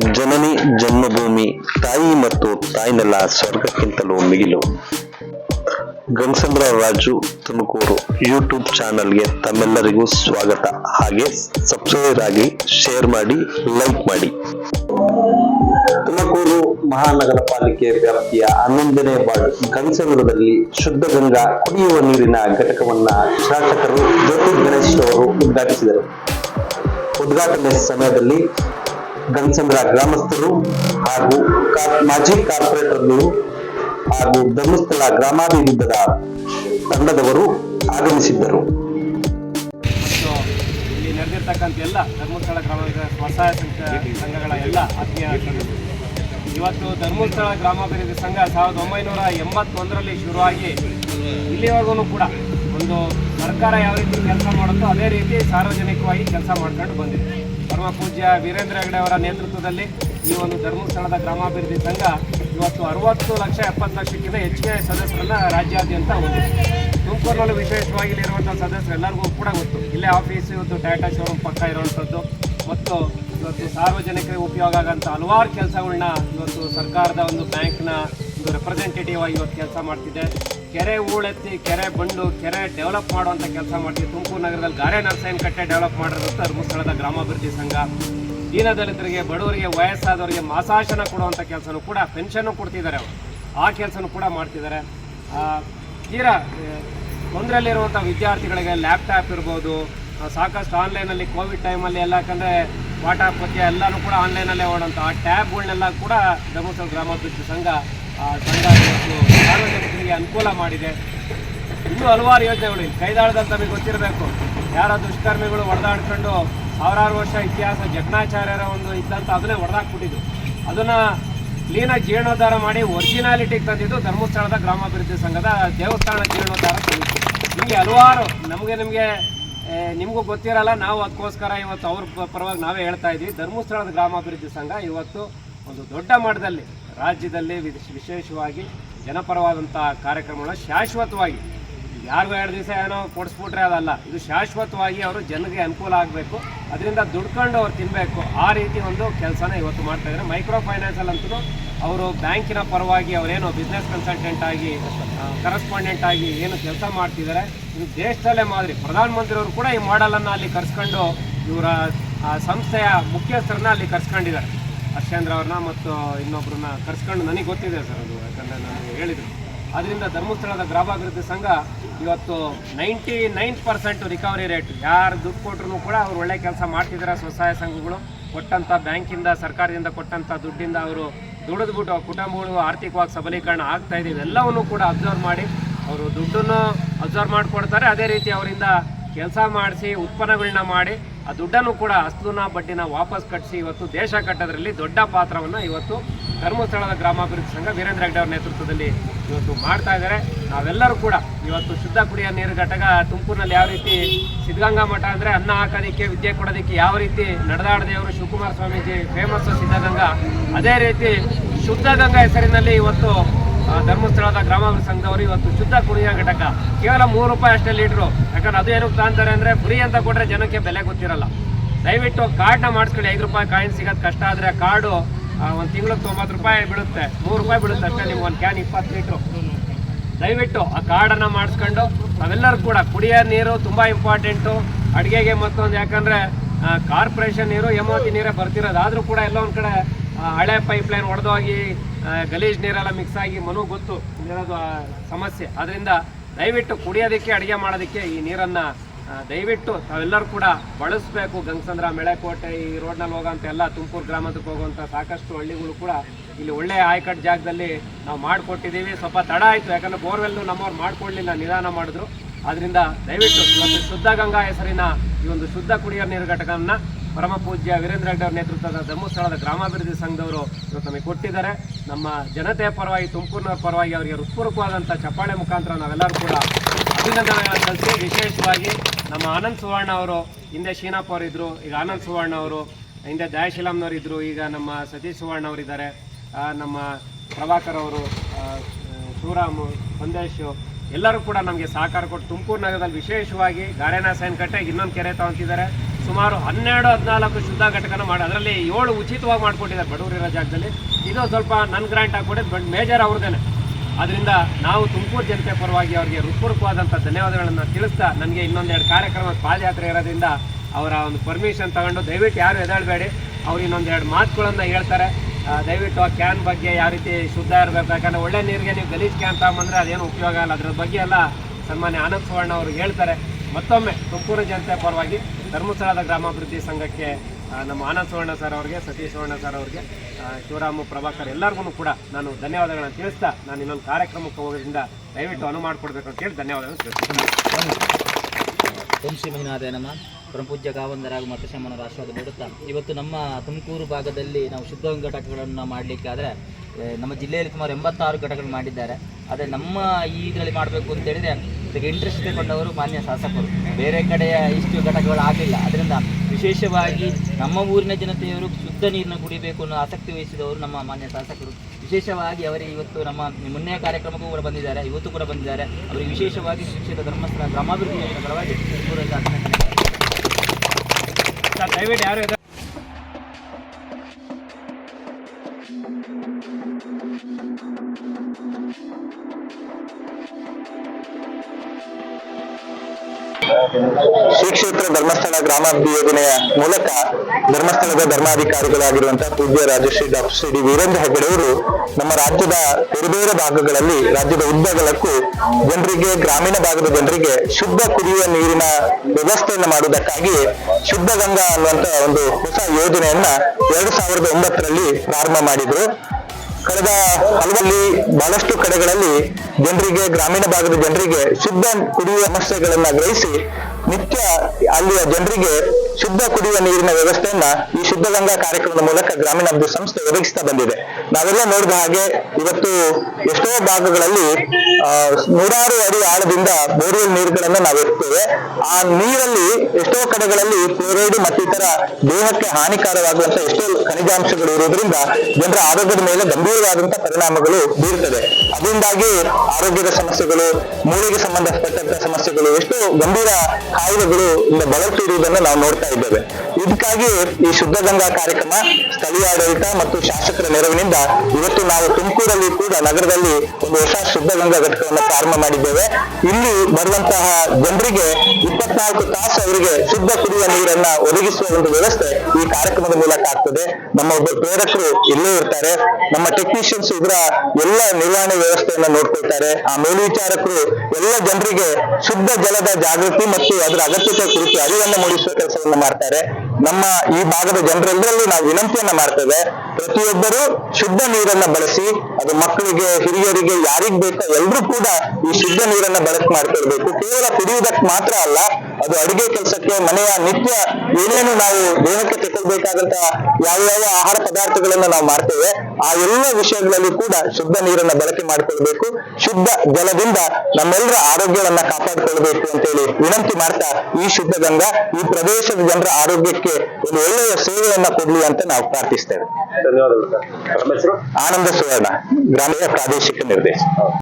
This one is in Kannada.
ಜನನಿ, ಜನ್ಮಭೂಮಿ, ತಾಯಿ ಮತ್ತು ತಾಯಿನೆಲ್ಲ ಸ್ವರ್ಗಕ್ಕಿಂತಲೂ ಮಿಗಿಲು. ಗಂಗಸಂದ್ರ ರಾಜು ತುಮಕೂರು ಯೂಟ್ಯೂಬ್ ಚಾನಲ್ಗೆ ತಮ್ಮೆಲ್ಲರಿಗೂ ಸ್ವಾಗತ. ಹಾಗೆ ಸಬ್ಸ್ಕ್ರೈಬ್ ಆಗಿ, ಶೇರ್ ಮಾಡಿ, ಲೈಕ್ ಮಾಡಿ. ತುಮಕೂರು ಮಹಾನಗರ ಪಾಲಿಕೆ ವ್ಯಾಪ್ತಿಯ ಹನ್ನೊಂದನೇ ವಾರ್ಡ್ ಗಂಗಸಂದ್ರದಲ್ಲಿ ಶುದ್ಧ ಗಂಗಾ ಕುಡಿಯುವ ನೀರಿನ ಘಟಕವನ್ನ ಶಾಸಕರು ಜ್ಯೋತಿ ಗಣೇಶ್ ಅವರು ಉದ್ಘಾಟಿಸಿದರು. ಉದ್ಘಾಟನೆ ಸಮಯದಲ್ಲಿ ಗಂಗಸಂದ್ರ ಗ್ರಾಮಸ್ಥರು ಹಾಗೂ ಮಾಜಿ ಕಾರ್ಪೊರೇಟರ್ಗಳು ಹಾಗೂ ಧರ್ಮಸ್ಥಳ ಗ್ರಾಮಾಭಿವೃದ್ಧದ ತಂಡದವರು ಆಗಮಿಸಿದ್ದರು. ಇಲ್ಲಿ ನಡೆದಿರ್ತಕ್ಕಂಥ ಎಲ್ಲ ಧರ್ಮಸ್ಥಳ ಗ್ರಾಮಾಭಿವೃದ್ಧಿ ಸ್ವಸಹಾಯ ಸಂಘ ಸಂಘಗಳ ಎಲ್ಲ ಆತ್ಮೀಯ ಇವತ್ತು ಧರ್ಮಸ್ಥಳ ಗ್ರಾಮಾಭಿವೃದ್ಧಿ ಸಂಘ ಸಾವಿರದ ಒಂಬೈನೂರ ಎಂಬತ್ತೊಂದರಲ್ಲಿ ಶುರುವಾಗಿ ಇಲ್ಲಿವರೆಗೂ ಕೂಡ ಒಂದು ಸರ್ಕಾರ ಯಾವ ರೀತಿ ಕೆಲಸ ಮಾಡುತ್ತೋ ಅದೇ ರೀತಿ ಸಾರ್ವಜನಿಕವಾಗಿ ಕೆಲಸ ಮಾಡ್ಕೊಂಡು ಬಂದಿದೆ. ಪರಮ ಪೂಜ್ಯ ವೀರೇಂದ್ರ ಹೆಗಡೆ ಅವರ ನೇತೃತ್ವದಲ್ಲಿ ಈ ಒಂದು ಧರ್ಮಸ್ಥಳದ ಗ್ರಾಮಾಭಿವೃದ್ಧಿ ಸಂಘ ಇವತ್ತು ಅರವತ್ತು ಲಕ್ಷ ಎಪ್ಪತ್ತು ಲಕ್ಷಕ್ಕಿಂತ ಹೆಚ್ಚಿಗೆ ಸದಸ್ಯರನ್ನ ರಾಜ್ಯಾದ್ಯಂತ ಹೊಂದಿದೆ. ತುಮಕೂರಿನಲ್ಲಿ ವಿಶೇಷವಾಗಿ ಇಲ್ಲಿರುವಂಥ ಸದಸ್ಯರು ಎಲ್ಲರಿಗೂ ಕೂಡ ಗೊತ್ತು. ಇಲ್ಲೇ ಆಫೀಸ್ ಇವತ್ತು ಟಾಟಾ ಶೋರೂಮ್ ಪಕ್ಕ ಇರುವಂಥದ್ದು. ಮತ್ತು ಇವತ್ತು ಸಾರ್ವಜನಿಕರಿಗೆ ಉಪಯೋಗ ಆಗಂತ ಹಲವಾರು ಕೆಲಸಗಳನ್ನ ಇವತ್ತು ಸರ್ಕಾರದ ಒಂದು ಬ್ಯಾಂಕ್ನ ಒಂದು ರೆಪ್ರೆಸೆಂಟೇಟಿವ್ ಆಗಿ ಇವತ್ತು ಕೆಲಸ ಮಾಡ್ತಿದೆ ಕೆರೆ ಹೂಳೆತ್ತಿ ಕೆರೆ ಬಂಡು, ಕೆರೆ ಡೆವಲಪ್ ಮಾಡುವಂಥ ಕೆಲಸ ಮಾಡ್ತೀವಿ ತುಮಕೂರು ನಗರದಲ್ಲಿ ಗಾರೆ ನರ್ಸೈನ್ ಕಟ್ಟೆ ಡೆವಲಪ್ ಮಾಡಿರೋದು ಧರ್ಮಸ್ಥಳದ ಗ್ರಾಮಾಭಿವೃದ್ಧಿ ಸಂಘ. ದೀನದಲಿತರಿಗೆ, ಬಡವರಿಗೆ, ವಯಸ್ಸಾದವರಿಗೆ ಮಾಸಾಶನ ಕೊಡುವಂಥ ಕೆಲಸನೂ ಕೂಡ ಪೆನ್ಷನ್ನು ಕೊಡ್ತಿದ್ದಾರೆ ಅವರು. ಆ ಕೆಲಸನೂ ಕೂಡ ಮಾಡ್ತಿದ್ದಾರೆ. ತೀರಾ ತೊಂದರೆಯಲ್ಲಿರುವಂಥ ವಿದ್ಯಾರ್ಥಿಗಳಿಗೆ ಲ್ಯಾಪ್ಟಾಪ್ ಇರ್ಬೋದು. ಸಾಕಷ್ಟು ಆನ್ಲೈನಲ್ಲಿ ಕೋವಿಡ್ ಟೈಮಲ್ಲಿ ಎಲ್ಲ ಯಾಕಂದರೆ ಪಾಠ ಬಗ್ಗೆ ಎಲ್ಲರೂ ಕೂಡ ಆನ್ಲೈನಲ್ಲೇ ಓಡೋಂಥ ಆ ಟ್ಯಾಬ್ಗಳನ್ನೆಲ್ಲ ಕೂಡ ಧರ್ಮಸ್ಥಳ ಗ್ರಾಮಾಭಿವೃದ್ಧಿ ಸಂಘ ಸಂಘ ಸಾರ್ವಜನಿಕರಿಗೆ ಅನುಕೂಲ ಮಾಡಿದೆ. ಇನ್ನೂ ಹಲವಾರು ಯೋಜನೆಗಳು ಕೈದಾಳದಲ್ಲಿ ತಮಗೆ ಗೊತ್ತಿರಬೇಕು. ಯಾರ ದುಷ್ಕರ್ಮಿಗಳು ಹೊಡೆದಾಡ್ಕೊಂಡು ಸಾವಿರಾರು ವರ್ಷ ಇತಿಹಾಸ ಜಗ್ನಾಚಾರ್ಯರ ಒಂದು ಇದ್ದಂತ ಅದನ್ನೇ ಹೊಡೆದಾಕ್ಬಿಟ್ಟಿದ್ದು ಅದನ್ನ ಕ್ಲೀನಾಗಿ ಜೀರ್ಣೋದ್ಧಾರ ಮಾಡಿ ಒರಿಜಿನಾಲಿಟಿಗೆ ತಂದಿದ್ದು ಧರ್ಮಸ್ಥಳದ ಗ್ರಾಮಾಭಿವೃದ್ಧಿ ಸಂಘದ ದೇವಸ್ಥಾನ ಜೀರ್ಣೋದ್ಧಾರ ತಂದಿದ್ದು ನಿಮಗೆ ಹಲವಾರು ನಮಗೆ ನಿಮಗೆ ನಿಮಗೂ ಗೊತ್ತಿರಲ್ಲ, ನಾವು ಅದಕ್ಕೋಸ್ಕರ ಇವತ್ತು ಅವ್ರ ಪರವಾಗಿ ನಾವೇ ಹೇಳ್ತಾ ಇದ್ದೀವಿ ಧರ್ಮಸ್ಥಳದ ಗ್ರಾಮಾಭಿವೃದ್ಧಿ ಸಂಘ ಇವತ್ತು ಒಂದು ದೊಡ್ಡ ಮಟ್ಟದಲ್ಲಿ ರಾಜ್ಯದಲ್ಲಿ ವಿಶ್- ವಿಶೇಷವಾಗಿ ಜನಪರವಾದಂಥ ಕಾರ್ಯಕ್ರಮಗಳನ್ನ ಶಾಶ್ವತವಾಗಿ ಯಾರಿಗೂ ಎರಡು ದಿವಸ ಏನೋ ಕೊಡಿಸ್ಬಿಟ್ರೆ ಅದಲ್ಲ. ಇದು ಶಾಶ್ವತವಾಗಿ ಅವರು ಜನರಿಗೆ ಅನುಕೂಲ ಆಗಬೇಕು. ಅದರಿಂದ ದುಡ್ಕೊಂಡು ಅವ್ರು ತಿನ್ನಬೇಕು ಆ ರೀತಿ ಒಂದು ಕೆಲಸನ ಇವತ್ತು ಮಾಡ್ತಾ ಇದ್ದಾರೆ. ಮೈಕ್ರೋ ಫೈನಾನ್ಸಲ್ಲಿ ಅಂತೂ ಅವರು ಬ್ಯಾಂಕಿನ ಪರವಾಗಿ ಅವರೇನು ಬಿಸ್ನೆಸ್ ಕನ್ಸಲ್ಟೆಂಟ್ ಆಗಿ ಕರೆಸ್ಪಾಂಡೆಂಟ್ ಆಗಿ ಏನು ಕೆಲಸ ಮಾಡ್ತಿದ್ದಾರೆ. ಇದು ದೇಶದಲ್ಲೇ ಮಾದರಿ. ಪ್ರಧಾನಮಂತ್ರಿಯವರು ಕೂಡ ಈ ಮಾಡಲನ್ನು ಅಲ್ಲಿ ಕರ್ಸ್ಕೊಂಡು ಇವರ ಸಂಸ್ಥೆಯ ಮುಖ್ಯಸ್ಥರನ್ನ ಅಲ್ಲಿ ಕರ್ಸ್ಕೊಂಡಿದ್ದಾರೆ. ಹರ್ಷೇಂದ್ರ ಅವ್ರನ್ನ ಮತ್ತು ಇನ್ನೊಬ್ಬರನ್ನ ಕರ್ಸ್ಕೊಂಡು ನನಗೆ ಗೊತ್ತಿದೆ ಸರ್ ಅದು, ಯಾಕಂದರೆ ನಾನು ಹೇಳಿದರು. ಅದರಿಂದ ಧರ್ಮಸ್ಥಳದ ಗ್ರಾಮಾಭಿವೃದ್ಧಿ ಸಂಘ ಇವತ್ತು ninety nine percent recovery rate ಯಾರು ದುಡ್ಡು ಕೊಟ್ಟರು ಕೂಡ ಅವ್ರು ಒಳ್ಳೆ ಕೆಲಸ ಮಾಡ್ತಿದ್ದಾರೆ ಸ್ವಸಹಾಯ ಸಂಘಗಳು. ಕೊಟ್ಟಂಥ ಬ್ಯಾಂಕಿಂದ, ಸರ್ಕಾರದಿಂದ ಕೊಟ್ಟಂಥ ದುಡ್ಡಿಂದ ಅವರು ದುಡಿದ್ಬಿಟ್ಟು ಅವ್ರ ಕುಟುಂಬಗಳು ಆರ್ಥಿಕವಾಗಿ ಸಬಲೀಕರಣ ಆಗ್ತಾ ಇದೆ. ಇವೆಲ್ಲವನ್ನು ಕೂಡ ಅಬ್ಸರ್ವ್ ಮಾಡಿ ಅವರು ದುಡ್ಡನ್ನು ಅಬ್ಸರ್ವ್ ಮಾಡಿಕೊಡ್ತಾರೆ. ಅದೇ ರೀತಿ ಅವರಿಂದ ಕೆಲಸ ಮಾಡಿಸಿ ಉತ್ಪನ್ನಗಳನ್ನ ಮಾಡಿ ಆ ದುಡ್ಡನ್ನು ಕೂಡ ಅಸ್ತುನ ಬಡ್ಡಿನ ವಾಪಸ್ ಕಟ್ಟಿಸಿ ಇವತ್ತು ದೇಶ ಕಟ್ಟೋದ್ರಲ್ಲಿ ದೊಡ್ಡ ಪಾತ್ರವನ್ನು ಇವತ್ತು ಧರ್ಮಸ್ಥಳದ ಗ್ರಾಮಾಭಿವೃದ್ಧಿ ಸಂಘ ವೀರೇಂದ್ರ ಹೆಗ್ಡೆ ಅವರ ನೇತೃತ್ವದಲ್ಲಿ ಇವತ್ತು ಮಾಡ್ತಾ ಇದ್ದಾರೆ ನಾವೆಲ್ಲರೂ ಕೂಡ ಇವತ್ತು ಶುದ್ಧ ಕುಡಿಯ ನೀರು ಘಟಕ ತುಮಕೂರಿನಲ್ಲಿ ಯಾವ ರೀತಿ ಸಿದ್ಧಗಂಗಾ ಮಠ ಅಂದರೆ ಅನ್ನ ಹಾಕೋದಕ್ಕೆ, ವಿದ್ಯೆ ಕೊಡೋದಕ್ಕೆ ಯಾವ ರೀತಿ ನಡೆದಾಡದೇವರು ಶಿವಕುಮಾರ ಸ್ವಾಮೀಜಿ ಫೇಮಸ್ ಸಿದ್ಧಗಂಗಾ, ಅದೇ ರೀತಿ ಶುದ್ಧಗಂಗಾ ಹೆಸರಿನಲ್ಲಿ ಇವತ್ತು ಧರ್ಮಸ್ಥಳದ ಗ್ರಾಮಾಭಿವೃದ್ಧಿ ಸಂಘದವರು ಇವತ್ತು ಶುದ್ಧ ಕುಡಿಯುವ ಘಟಕ. ಕೇವಲ ಮೂರು ರೂಪಾಯಿ ಅಷ್ಟೇ ಲೀಟ್ರು. ಯಾಕಂದ್ರೆ ಅದು ಏನಕ್ಕೆ ತಾಂತಾರೆ ಅಂದರೆ ಫ್ರೀ ಅಂತ ಕೊಟ್ಟರೆ ಜನಕ್ಕೆ ಬೆಲೆ ಗೊತ್ತಿರಲ್ಲ. ದಯವಿಟ್ಟು ಕಾರ್ಡ್ನ ಮಾಡಿಸ್ಕೊಳ್ಳಿ. ಐದು ರೂಪಾಯಿ ಕಾಯಿನ್ ಸಿಗೋದು ಕಷ್ಟ ಆದರೆ ಕಾರ್ಡು ಒಂದು ತಿಂಗಳಿಗೆ ತೊಂಬತ್ತು ರೂಪಾಯಿ ಬೀಳುತ್ತೆ. ಮೂರು ರೂಪಾಯಿ ಬೀಳುತ್ತೆ ಅಷ್ಟೇ ನಿಮ್ಗೆ ಒಂದು ಕ್ಯಾನ್ ಇಪ್ಪತ್ತು ಲೀಟ್ರು. ದಯವಿಟ್ಟು ಆ ಕಾರ್ಡನ್ನು ಮಾಡಿಸ್ಕೊಂಡು ನಾವೆಲ್ಲರೂ ಕೂಡ ಕುಡಿಯೋ ನೀರು ತುಂಬ ಇಂಪಾರ್ಟೆಂಟು ಅಡುಗೆಗೆ ಮತ್ತೊಂದು ಯಾಕಂದರೆ ಕಾರ್ಪೊರೇಷನ್ ನೀರು ಎಮೋತಿ ನೀರೇ ಬರ್ತಿರೋದು. ಆದರೂ ಕೂಡ ಎಲ್ಲ ಒಂದು ಕಡೆ ಹಳೆ ಪೈಪ್ ಲೈನ್ ಒಡೆದೋಗಿ ಗಲೀಜ್ ನೀರೆಲ್ಲ ಮಿಕ್ಸ್ ಆಗಿ ಮನು ಗೊತ್ತು. ಇರೋದು ಸಮಸ್ಯೆ. ಅದರಿಂದ ದಯವಿಟ್ಟು ಕುಡಿಯೋದಕ್ಕೆ, ಅಡುಗೆ ಮಾಡೋದಕ್ಕೆ ಈ ನೀರನ್ನು ದಯವಿಟ್ಟು ತಾವೆಲ್ಲರೂ ಕೂಡ ಬಳಸಬೇಕು. ಗಂಗಸಂದ್ರ, ಮೆಳೆಕೋಟೆ, ಈ ರೋಡ್ನಲ್ಲಿ ಹೋಗೋಂಥ ಎಲ್ಲ ತುಮಕೂರು ಗ್ರಾಮದಕ್ಕೆ ಹೋಗುವಂಥ ಸಾಕಷ್ಟು ಹಳ್ಳಿಗಳು ಕೂಡ ಇಲ್ಲಿ ಒಳ್ಳೆ ಆಯ್ಕಟ್ಟು ಜಾಗದಲ್ಲಿ ನಾವು ಮಾಡಿಕೊಟ್ಟಿದ್ದೀವಿ. ಸ್ವಲ್ಪ ತಡ ಆಯಿತು. ಯಾಕಂದರೆ ಬೋರ್ವೆಲ್ಲು ನಮ್ಮವ್ರು ಮಾಡಿಕೊಡ್ಲಿಲ್ಲ, ನಿಧಾನ ಮಾಡಿದ್ರು. ಅದರಿಂದ ದಯವಿಟ್ಟು ಶುದ್ಧ ಗಂಗಾ ಹೆಸರಿನ ಈ ಒಂದು ಶುದ್ಧ ಕುಡಿಯೋ ನೀರು ಘಟಕವನ್ನು ಪರಮ ಪೂಜ್ಯ ವೀರೇಂದ್ರ ಹೆಗ್ಡೆ ಅವರ ನೇತೃತ್ವದ ಧರ್ಮಸ್ಥಳದ ಗ್ರಾಮಾಭಿವೃದ್ಧಿ ಸಂಘದವರು ಇವತ್ತು ನಮಗೆ ಕೊಟ್ಟಿದ್ದಾರೆ. ನಮ್ಮ ಜನತೆಯ ಪರವಾಗಿ ತುಮಕೂರಿನ ಪರವಾಗಿ ಅವರಿಗೆ ಹೃತ್ಪೂರ್ವಕವಾದಂಥ ಚಪ್ಪಾಳೆ ಮುಖಾಂತರ ನಾವೆಲ್ಲರೂ ಕೂಡ ಅಭಿನಂದನೆಗಳನ್ನು ಸಲ್ಲಿಸಿ, ವಿಶೇಷವಾಗಿ ನಮ್ಮ ಆನಂದ್ ಸುವರ್ಣ ಅವರು, ಹಿಂದೆ ಶೀನಪ್ಪ ಅವರು ಇದ್ದರು ಈಗ ಆನಂದ್ ಸುವರ್ಣ ಅವರು, ಹಿಂದೆ ದಯಾಶೀಲಮ್ನವ್ರು ಇದ್ದರು ಈಗ ನಮ್ಮ ಸತೀಶ್ ಸುವರ್ಣ ಅವರಿದ್ದಾರೆ ನಮ್ಮ ಪ್ರಭಾಕರ್ ಅವರು ಶಿವರಾಮು ಸಂದೇಶ್ ಎಲ್ಲರೂ ಕೂಡ ನಮಗೆ ಸಹಕಾರ ಕೊಟ್ಟು ತುಮಕೂರು ನಗರದಲ್ಲಿ ವಿಶೇಷವಾಗಿ ಗಾರೆನ ಕಟ್ಟೆ ಇನ್ನೊಂದು ಕೆರೆ ತಗೊಂತಿದ್ದಾರೆ ಸುಮಾರು ಹನ್ನೆರಡು, ಹದಿನಾಲ್ಕು ಶುದ್ಧ ಘಟಕನ ಮಾಡಿ, ಅದರಲ್ಲಿ ಏಳು ಉಚಿತವಾಗಿ ಮಾಡಿಕೊಟ್ಟಿದ್ದಾರೆ ಬಡವರಿರೋ ಜಾಗದಲ್ಲಿ. ಇದು ಸ್ವಲ್ಪ ನನ್ನ ಗ್ರ್ಯಾಂಟ್ ಹಾಕ್ಬಿಟ್ಟಿದ್ದು ಬಟ್ ಮೇಜರ್ ಅವ್ರದ್ದೇನೆ ಅದರಿಂದ ನಾವು ತುಮಕೂರು ಜನತೆ ಪರವಾಗಿ ಅವರಿಗೆ ಹೃತ್ಪೂರ್ವಕವಾದಂಥ ಧನ್ಯವಾದಗಳನ್ನು ತಿಳಿಸ್ತಾ ನನಗೆ ಇನ್ನೊಂದೆರಡು ಕಾರ್ಯಕ್ರಮ ಪಾದಯಾತ್ರೆ ಇರೋದ್ರಿಂದ ಅವರ ಒಂದು ಪರ್ಮಿಷನ್ ತಗೊಂಡು ದಯವಿಟ್ಟು ಯಾರು ಎದ್ದೇಳಬೇಡಿ ಅವ್ರು ಇನ್ನೊಂದೆರಡು ಮಾತುಗಳನ್ನು ಹೇಳ್ತಾರೆ. ದಯವಿಟ್ಟು ಆ ಕ್ಯಾನ್ ಬಗ್ಗೆ ಯಾವ ರೀತಿ ಶುದ್ಧ ಇರಬೇಕು, ಯಾಕಂದರೆ ಒಳ್ಳೆ ನೀರಿಗೆ ನೀವು ಗಲೀಜ್ ಕ್ಯಾನ್ ತಗೊಂಬಂದರೆ ಅದೇನು ಉಪಯೋಗ ಅಲ್ಲ ಅದ್ರ ಬಗ್ಗೆ ಎಲ್ಲ ಸನ್ಮಾನ್ಯ ಆನಂದ್ ಸುವರ್ಣ ಅವರು ಹೇಳ್ತಾರೆ. ಮತ್ತೊಮ್ಮೆ ತುಮಕೂರು ಜನತೆ ಪರವಾಗಿ ಧರ್ಮಸ್ಥಳದ ಗ್ರಾಮಾಭಿವೃದ್ಧಿ ಸಂಘಕ್ಕೆ ನಮ್ಮ ಆನಂದ್ ಸುವರ್ಣ ಸರ್ ಅವರಿಗೆ, ಸತೀಶ್ ಸುವರ್ಣ ಸರ್ ಅವರಿಗೆ ಶಿವರಾಮು ಪ್ರಭಾಕರ್ ಎಲ್ಲರಿಗೂ ಕೂಡ ನಾನು ಧನ್ಯವಾದಗಳನ್ನು ತಿಳಿಸ್ತಾ ನಾನು ಇನ್ನೊಂದು ಕಾರ್ಯಕ್ರಮಕ್ಕೆ ಹೋಗೋದ್ರಿಂದ ದಯವಿಟ್ಟು ಅನುವು ಮಾಡಿಕೊಡ್ಬೇಕು ಅಂತ ಹೇಳಿ ಧನ್ಯವಾದಗಳನ್ನು ತಿಳಿಸ್ತೀನಿ. ಓಂ ಶ್ರೀ ಮಹಿನಾದೇ ನಮ ಪರಮಪೂಜ್ಯ ಗಾವಂದರಾಗ ಮತ್ತು ಶಮನ ಆಶೀರ್ವಾದ ನೀಡುತ್ತಾ ಇವತ್ತು ನಮ್ಮ ತುಮಕೂರು ಭಾಗದಲ್ಲಿ ನಾವು ಶುದ್ಧ ಘಟಕಗಳನ್ನು ಮಾಡಲಿಕ್ಕಾದರೆ ನಮ್ಮ ಜಿಲ್ಲೆಯಲ್ಲಿ ಸುಮಾರು ಎಂಬತ್ತಾರು ಘಟಕಗಳು ಮಾಡಿದ್ದಾರೆ. ಆದರೆ ನಮ್ಮ ಈ ಇದರಲ್ಲಿ ಮಾಡಬೇಕು ಅಂತ ಹೇಳಿದರೆ ಇದಕ್ಕೆ ಇಂಟ್ರೆಸ್ಟ್ ತಗೊಂಡವರು ಮಾನ್ಯ ಶಾಸಕರು. ಬೇರೆ ಕಡೆಯ ಇಷ್ಟು ಘಟಕಗಳು ಆಗಲಿಲ್ಲ ಅದರಿಂದ ವಿಶೇಷವಾಗಿ ನಮ್ಮ ಊರಿನ ಜನತೆಯವರು ಶುದ್ಧ ನೀರನ್ನು ಕುಡಿಬೇಕು ಅನ್ನೋ ಆಸಕ್ತಿ ವಹಿಸಿದವರು ನಮ್ಮ ಮಾನ್ಯ ಶಾಸಕರು. ವಿಶೇಷವಾಗಿ ಅವರಿಗೆ ಇವತ್ತು ನಮ್ಮ ಮುನ್ನೆಯ ಕಾರ್ಯಕ್ರಮಕ್ಕೂ ಕೂಡ ಬಂದಿದ್ದಾರೆ, ಇವತ್ತು ಕೂಡ ಬಂದಿದ್ದಾರೆ. ಅವರಿಗೆ ವಿಶೇಷವಾಗಿ ಶಿಕ್ಷಿತ ಧರ್ಮಸ್ಥಳ ಗ್ರಾಮಾಭಿವೃದ್ಧಿ ಯೋಜನೆ ಪರವಾಗಿ ದಯವಿಟ್ಟು ಯಾರು ಶ್ರೀ ಕ್ಷೇತ್ರ ಧರ್ಮಸ್ಥಳ ಗ್ರಾಮಾಭಿವೃದ್ಧಿ ಯೋಜನೆಯ ಮೂಲಕ ಧರ್ಮಸ್ಥಳದ ಧರ್ಮಾಧಿಕಾರಿಗಳಾಗಿರುವಂತಹ ಪೂಜ್ಯ ರಾಜಶ್ರೀ ಡಾಕ್ಟರ್ ಶ್ರೀ ಡಿ ವೀರೇಂದ್ರ ಹೆಗ್ಗಡೆ ಅವರು ನಮ್ಮ ರಾಜ್ಯದ ಬೇರೆ ಬೇರೆ ಭಾಗಗಳಲ್ಲಿ, ರಾಜ್ಯದ ಉದ್ದಗಲಕ್ಕೂ ಜನರಿಗೆ, ಗ್ರಾಮೀಣ ಭಾಗದ ಜನರಿಗೆ ಶುದ್ಧ ಕುಡಿಯುವ ನೀರಿನ ವ್ಯವಸ್ಥೆಯನ್ನು ಮಾಡುವುದಕ್ಕಾಗಿ ಶುದ್ಧ ಗಂಗಾ ಅನ್ನುವಂತ ಒಂದು ಹೊಸ ಯೋಜನೆಯನ್ನ ಎರಡ್ ಸಾವಿರದ ಒಂಬತ್ತರಲ್ಲಿ ಪ್ರಾರಂಭ ಮಾಡಿದ್ರು. ಕಳೆದ ಹಲವಲ್ಲಿ ಬಹಳಷ್ಟು ಕಡೆಗಳಲ್ಲಿ ಜನರಿಗೆ ಗ್ರಾಮೀಣ ಭಾಗದ ಜನರಿಗೆ ಶುದ್ಧ ಕುಡಿಯುವ ಸಮಸ್ಯೆಗಳನ್ನ ಗ್ರಹಿಸಿ ನಿತ್ಯ ಅಲ್ಲಿಯ ಜನರಿಗೆ ಶುದ್ಧ ಕುಡಿಯುವ ನೀರಿನ ವ್ಯವಸ್ಥೆಯನ್ನ ಈ ಶುದ್ಧ ಗಂಗಾ ಕಾರ್ಯಕ್ರಮದ ಮೂಲಕ ಗ್ರಾಮೀಣಾಭಿವೃದ್ಧಿ ಸಂಸ್ಥೆ ಒದಗಿಸ್ತಾ ಬಂದಿದೆ. ನಾವೆಲ್ಲ ನೋಡಿದ ಹಾಗೆ ಇವತ್ತು ಎಷ್ಟೋ ಭಾಗಗಳಲ್ಲಿ ನೂರಾರು ಅಡಿ ಆಳದಿಂದ ಬೋರ್ವೆಲ್ ನೀರುಗಳನ್ನ ನಾವು ಇರ್ತೇವೆ ಆ ನೀರಲ್ಲಿ ಎಷ್ಟೋ ಕಡೆಗಳಲ್ಲಿ ಕ್ಲೋರೈಡ್ ಮತ್ತಿತರ ದೇಹಕ್ಕೆ ಹಾನಿಕಾರವಾಗುವಂತ ಎಷ್ಟೋ ಖನಿಜಾಂಶಗಳು ಇರುವುದರಿಂದ ಜನರ ಆರೋಗ್ಯದ ಮೇಲೆ ಗಂಭೀರವಾದಂತಹ ಪರಿಣಾಮಗಳು ಬೀರುತ್ತದೆ ಅದರಿಂದಾಗಿ ಆರೋಗ್ಯದ ಸಮಸ್ಯೆಗಳು, ಮೂಳೆಗೆ ಸಂಬಂಧಪಟ್ಟಂತ ಸಮಸ್ಯೆಗಳು, ಎಷ್ಟೋ ಗಂಭೀರ ಕಾಯಿಲೆಗಳು ಇಂದ ಬಳಸಿರುವುದನ್ನು ನಾವು ನೋಡ್ತಾ ಇದ್ದೇವೆ. ಇದಕ್ಕಾಗಿ ಈ ಶುದ್ಧ ಗಂಗಾ ಕಾರ್ಯಕ್ರಮ ಸ್ಥಳೀಯ ಆಡಳಿತ ಮತ್ತು ಶಾಸಕರ ನೆರವಿನಿಂದ ಇವತ್ತು ನಾವು ತುಮಕೂರಲ್ಲಿ ಕೂಡ ನಗರದಲ್ಲಿ ಒಂದು ಹೊಸ ಶುದ್ಧ ಗಂಗಾ ಘಟಕವನ್ನು ಪ್ರಾರಂಭ ಮಾಡಿದ್ದೇವೆ. ಇಲ್ಲಿ ಬರುವಂತಹ ಜನರಿಗೆ ಇಪ್ಪತ್ನಾಲ್ಕು ತಾಸು ಅವರಿಗೆ ಶುದ್ಧ ಕುಡಿಯುವ ನೀರನ್ನ ಒದಗಿಸುವ ಒಂದು ವ್ಯವಸ್ಥೆ ಈ ಕಾರ್ಯಕ್ರಮದ ಮೂಲಕ ಆಗ್ತದೆ. ನಮ್ಮ ಒಬ್ಬ ಪ್ರೇರಕರು ಇಲ್ಲೇ ಇರ್ತಾರೆ. ನಮ್ಮ ಟೆಕ್ನಿಷಿಯನ್ಸ್ ಇದರ ಎಲ್ಲ ನಿರ್ವಹಣೆ ವ್ಯವಸ್ಥೆಯನ್ನ ನೋಡ್ಕೊಳ್ತಾರೆ. ಆ ಮೇಲ್ವಿಚಾರಕರು ಎಲ್ಲ ಜನರಿಗೆ ಶುದ್ಧ ಜಲದ ಜಾಗೃತಿ ಮತ್ತು ಅದರ ಅಗತ್ಯತೆ ಕುರಿತು ಅರಿವನ್ನು ಮೂಡಿಸುವ ಕೆಲಸವನ್ನು ಮಾಡ್ತಾರೆ. ನಮ್ಮ ಈ ಭಾಗದ ಜನರೆಲ್ಲರಲ್ಲೂ ನಾವು ವಿನಂತಿಯನ್ನ ಮಾಡ್ತೇವೆ. ಪ್ರತಿಯೊಬ್ಬರು ಶುದ್ಧ ನೀರನ್ನ ಬಳಸಿ, ಅದು ಮಕ್ಕಳಿಗೆ, ಹಿರಿಯರಿಗೆ ಯಾರಿಗ್ ಬೇಕೋ ಎಲ್ಲರೂ ಕೂಡ ಈ ಶುದ್ಧ ನೀರನ್ನ ಬಳಕೆ ಮಾಡ್ಕೊಳ್ಬೇಕು. ಕೇವಲ ಕುಡಿಯುವುದಕ್ಕೆ ಮಾತ್ರ ಅಲ್ಲ, ಅದು ಅಡಿಗೆ ಕೆಲಸಕ್ಕೆ, ಮನೆಯ ನಿತ್ಯ ಏನೇನು ನಾವು ದೇಹಕ್ಕೆ ತಗೊಳ್ಬೇಕಾದಂತ ಯಾವ ಯಾವ ಆಹಾರ ಪದಾರ್ಥಗಳನ್ನ ನಾವು ಮಾಡ್ತೇವೆ, ಆ ಎಲ್ಲ ವಿಷಯಗಳಲ್ಲಿ ಕೂಡ ಶುದ್ಧ ನೀರನ್ನ ಬಳಕೆ ಮಾಡ್ಕೊಳ್ಬೇಕು. ಶುದ್ಧ ಜಲದಿಂದ ನಮ್ಮೆಲ್ಲರ ಆರೋಗ್ಯವನ್ನ ಕಾಪಾಡಿಕೊಳ್ಬೇಕು ಅಂತೇಳಿ ವಿನಂತಿ ಮಾಡ್ತಾ ಈ ಶುದ್ಧ ಗಂಗಾ, ಈ ಪ್ರದೇಶದ ಜನರ ಆರೋಗ್ಯಕ್ಕೆ ಒಂದು ಒಳ್ಳೆಯ ಸೇವೆಯನ್ನ ಕೊಡ್ಲಿ ಅಂತ ನಾವು ಪ್ರಾರ್ಥಿಸ್ತೇವೆ. ಧನ್ಯವಾದಗಳು ಸರ್. ಆನಂದ ಸುವರ್ಣ ಗ್ರಾಮೀಣ ಪ್ರಾದೇಶಿಕ ನಿರ್ದೇಶಕ.